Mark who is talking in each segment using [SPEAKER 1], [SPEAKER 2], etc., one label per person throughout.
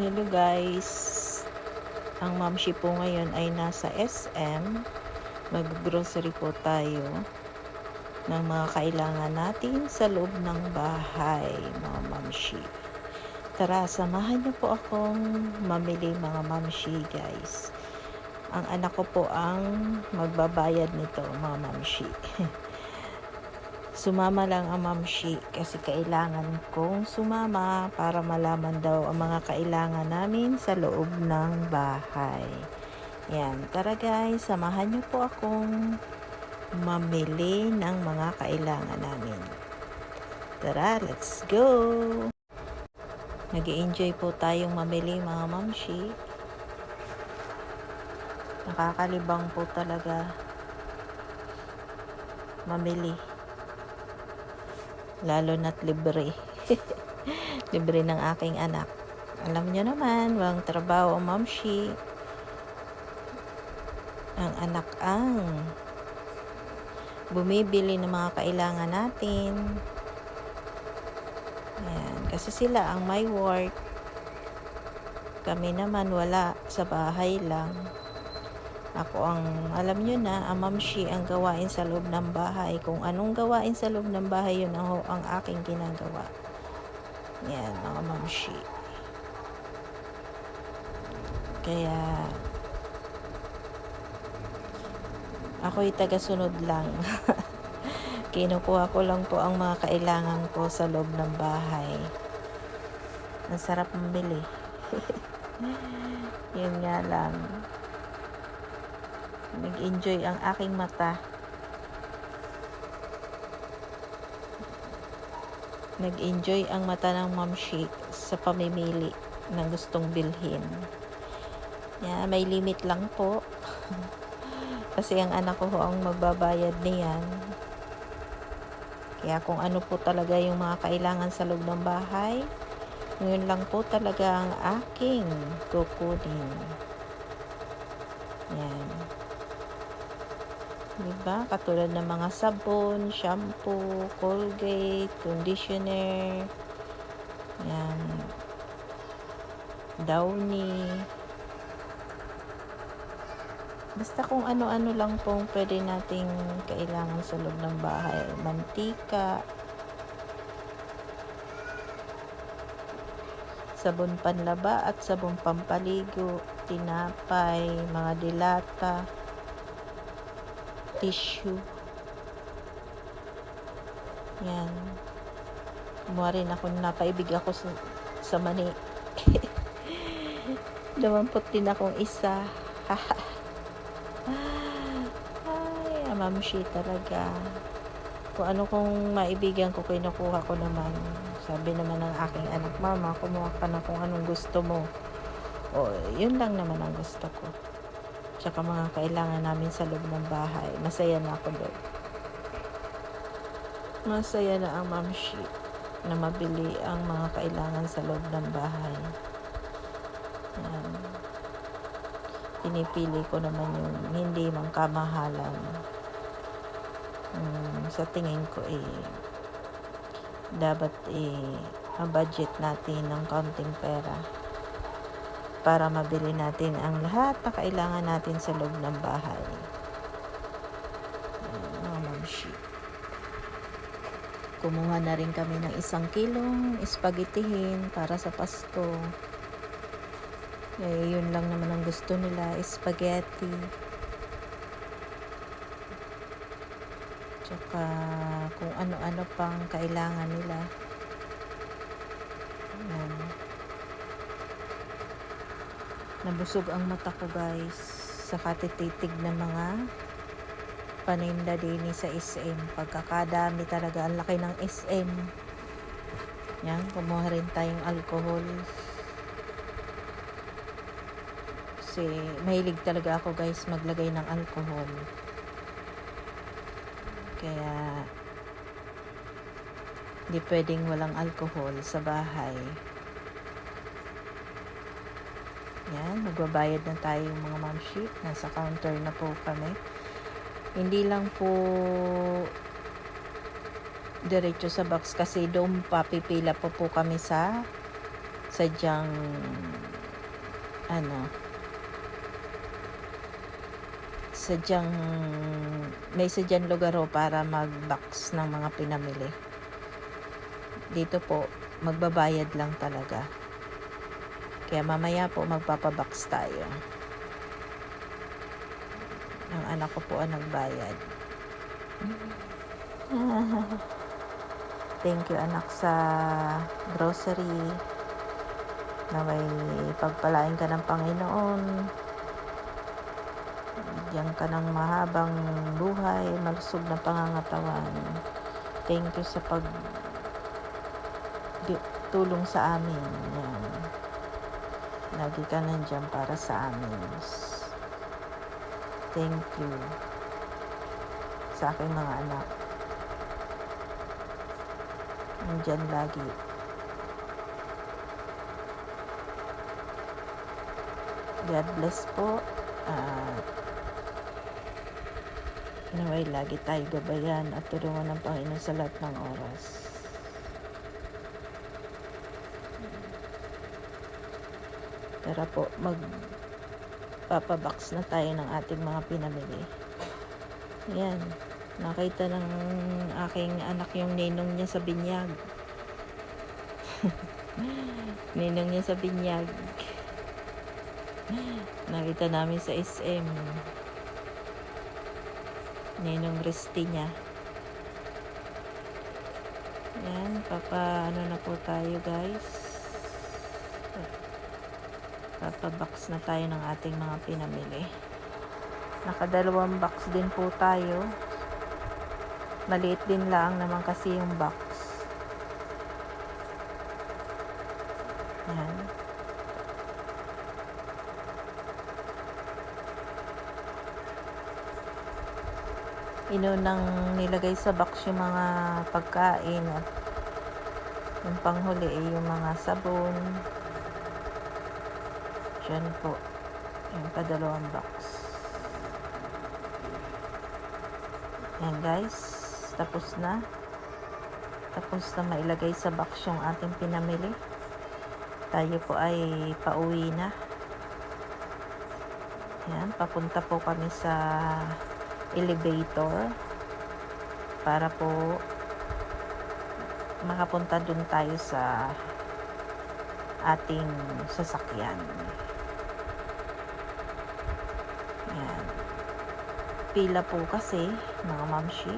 [SPEAKER 1] Hello guys. Ang mamshi po ngayon ay nasa SM. Mag-grocery po tayo ng mga kailangan natin sa loob ng bahay, mga mamshi. Tara, samahan niyo po akong mamili mga mamshi guys. Ang anak ko po ang magbabayad nito, mga mamshi. Sumama lang ang mamshi kasi kailangan kong sumama para malaman daw ang mga kailangan namin sa loob ng bahay. Yan, tara guys, samahan niyo po akong mamili ng mga kailangan namin. Tara, let's go! nag enjoy po tayong mamili mga mamshi. Nakakalibang po talaga mamili. Lalo na't libre. libre ng aking anak. Alam niyo naman, walang trabaho mamshi. Ang anak ang bumibili ng mga kailangan natin. Yan. Kasi sila ang may work. Kami naman wala sa bahay lang. Ako ang, alam nyo na, ang mamshi ang gawain sa loob ng bahay. Kung anong gawain sa loob ng bahay, yun ang, ang aking ginagawa. Yan, mga mamshi. Kaya, ako'y taga-sunod lang. Kinukuha ko lang po ang mga kailangan ko sa loob ng bahay. Ang sarap mabili. Yun nga lang nag-enjoy ang aking mata. Nag-enjoy ang mata ng mamshi sa pamimili ng gustong bilhin. Yeah, may limit lang po. Kasi ang anak ko ang magbabayad niyan. Kaya kung ano po talaga yung mga kailangan sa loob ng bahay, ngayon lang po talaga ang aking kukunin. Yan. Diba? Katulad ng mga sabon, shampoo, Colgate, conditioner, yan, Downy. Basta kung ano-ano lang pong pwede nating kailangan sa loob ng bahay. Mantika, sabon panlaba at sabon pampaligo, tinapay, mga dilata, tissue. Yan. Kumuha rin ako, napaibig ako sa, sa mani. Damampot din akong isa. Ay, amamshi talaga. Kung ano kong maibigan ko, kinukuha ko naman. Sabi naman ng aking anak, Mama, kumuha ka na kung anong gusto mo. O, yun lang naman ang gusto ko tsaka mga kailangan namin sa loob ng bahay. Masaya na ako doon. Masaya na ang mamshi na mabili ang mga kailangan sa loob ng bahay. Yan. Pinipili ko naman yung hindi mang kamahalan. Um, sa tingin ko eh, dapat eh, budget natin ng counting pera para mabili natin ang lahat na kailangan natin sa loob ng bahay. Ayan, mga mamshi. Kumuha na rin kami ng isang kilong espagetihin para sa Pasko. Eh, yun lang naman ang gusto nila, spaghetti. Tsaka kung ano-ano pang kailangan nila. Ayan. Nabusog ang mata ko guys sa katititig ng mga paninda din sa SM. Pagkakadami talaga ang laki ng SM. Yan, kumuha rin tayong alcohol. Kasi mahilig talaga ako guys maglagay ng alcohol. Kaya hindi pwedeng walang alcohol sa bahay. Yan, magbabayad na tayo mga mamshi. Nasa counter na po kami. Hindi lang po diretso sa box kasi doon pa pipila po po kami sa sadyang ano, sadyang may sadyang lugar ho para mag-box ng mga pinamili. Dito po, magbabayad lang talaga. Kaya mamaya po magpapabox tayo. Ang anak ko po ang nagbayad. Thank you anak sa grocery na may pagpalain ka ng Panginoon. Bigyan ka ng mahabang buhay, malusog na pangangatawan. Thank you sa pag tulong sa amin. Yan. Lagi ka nandyan para sa amin. Thank you sa aking mga anak. Nandyan lagi. God bless po. At naway lagi tayo gabayan at tulungan ng Panginoon sa lahat ng oras. Tara po, mag papabox na tayo ng ating mga pinamili. Yan. Nakita ng aking anak yung ninong niya sa binyag. ninong niya sa binyag. Nakita namin sa SM. Ninong Risty niya. Yan, papa ano na po tayo guys. Papabox na tayo ng ating mga pinamili. Nakadalawang box din po tayo. Maliit din lang naman kasi yung box. Yan. Inunang nilagay sa box yung mga pagkain at yung panghuli ay yung mga sabon. Diyan po. Yung kadalawang box. Yan guys. Tapos na. Tapos na mailagay sa box yung ating pinamili. Tayo po ay pauwi na. Yan. Papunta po kami sa elevator para po makapunta dun tayo sa ating sasakyan. Pila po kasi, mga mamshi.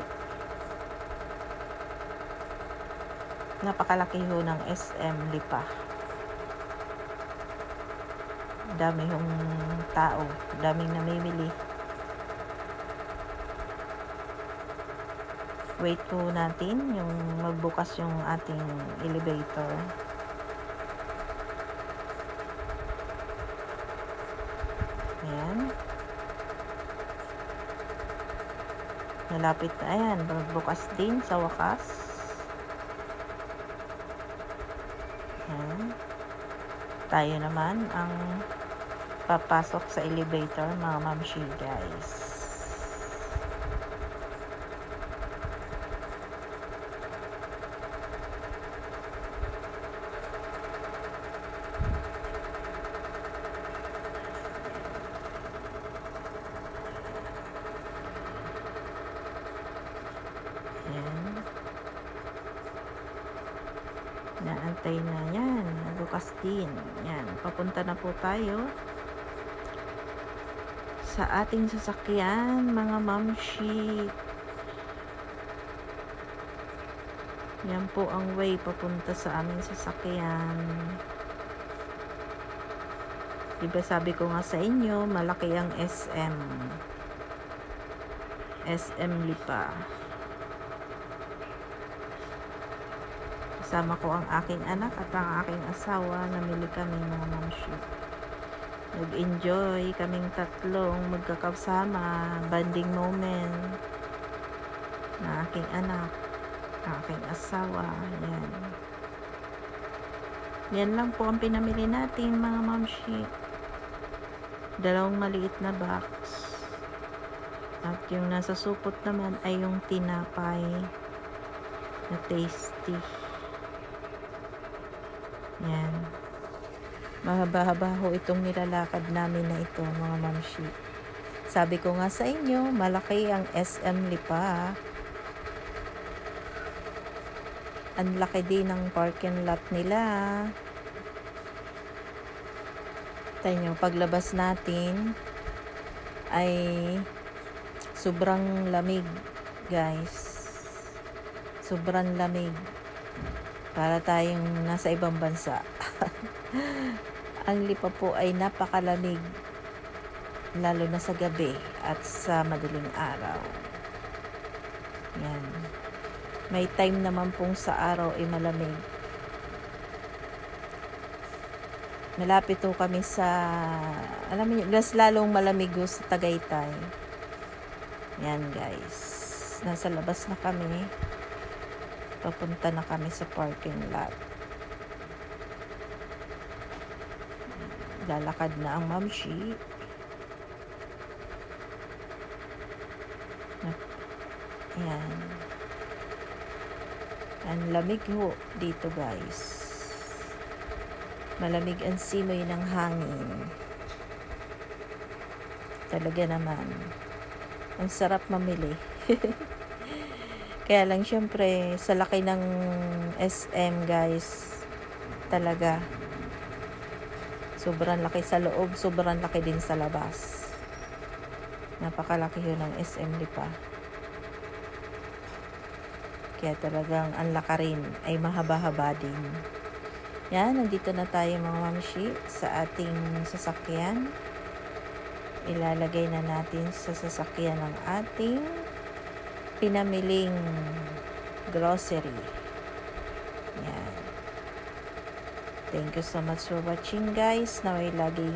[SPEAKER 1] Napakalaki ho ng SM Lipa. Dami hong tao, daming namimili. Wait po natin yung magbukas yung ating elevator. Ayan. Malapit na. Ayan. Magbukas din sa wakas. Ayan. Tayo naman ang papasok sa elevator mga mamshi guys. Ayan. Naantay na yan. Bukas din. Yan. Papunta na po tayo sa ating sasakyan, mga mamshi. Yan po ang way papunta sa aming sasakyan. Diba sabi ko nga sa inyo, malaki ang SM. SM Lipa. Kasama ko ang aking anak at ang aking asawa. Namili kami mga mamshi. Nag-enjoy kaming tatlong magkakasama. Banding moment na aking anak, aking asawa. Yan. Yan lang po ang pinamili natin mga mamshi. Dalawang maliit na box. At yung nasa supot naman ay yung tinapay na tasty. Yan. Mahaba-haba ho itong nilalakad namin na ito, mga mamshi. Sabi ko nga sa inyo, malaki ang SM Lipa. Ang laki din ng parking lot nila. Tayo paglabas natin ay sobrang lamig, guys. Sobrang lamig. Para tayong nasa ibang bansa. ang lipa po ay napakalamig lalo na sa gabi at sa madaling araw. Yan. May time naman pong sa araw ay malamig. Malapit po kami sa, alam niyo, mas lalong malamig sa Tagaytay. Yan guys. Nasa labas na kami. Papunta na kami sa parking lot. Lalakad na ang mamshi. Ayan. Ang lamig ho dito guys. Malamig ang simoy ng hangin. Talaga naman. Ang sarap mamili. Kaya lang syempre sa laki ng SM guys. Talaga. Sobrang laki sa loob, sobrang laki din sa labas. Napakalaki yun ng SM Lipa. Kaya talagang ang laka rin ay mahaba-haba din. Yan, nandito na tayo mga mamshi sa ating sasakyan. Ilalagay na natin sa sasakyan ng ating pinamiling grocery. Yan. Thank you so much for watching guys. Naway lagi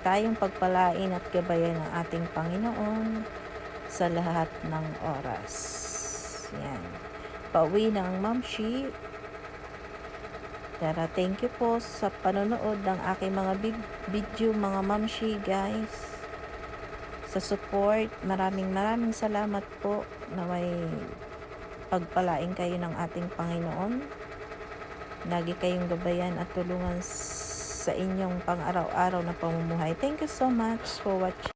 [SPEAKER 1] tayong pagpalain at gabayan ng ating Panginoon sa lahat ng oras. Yan. Pauwi ang mamshi. Tara, thank you po sa panonood ng aking mga video mga mamshi guys. Sa support, maraming maraming salamat po na may pagpalain kayo ng ating Panginoon. Lagi kayong gabayan at tulungan sa inyong pang-araw-araw na pamumuhay. Thank you so much for watching.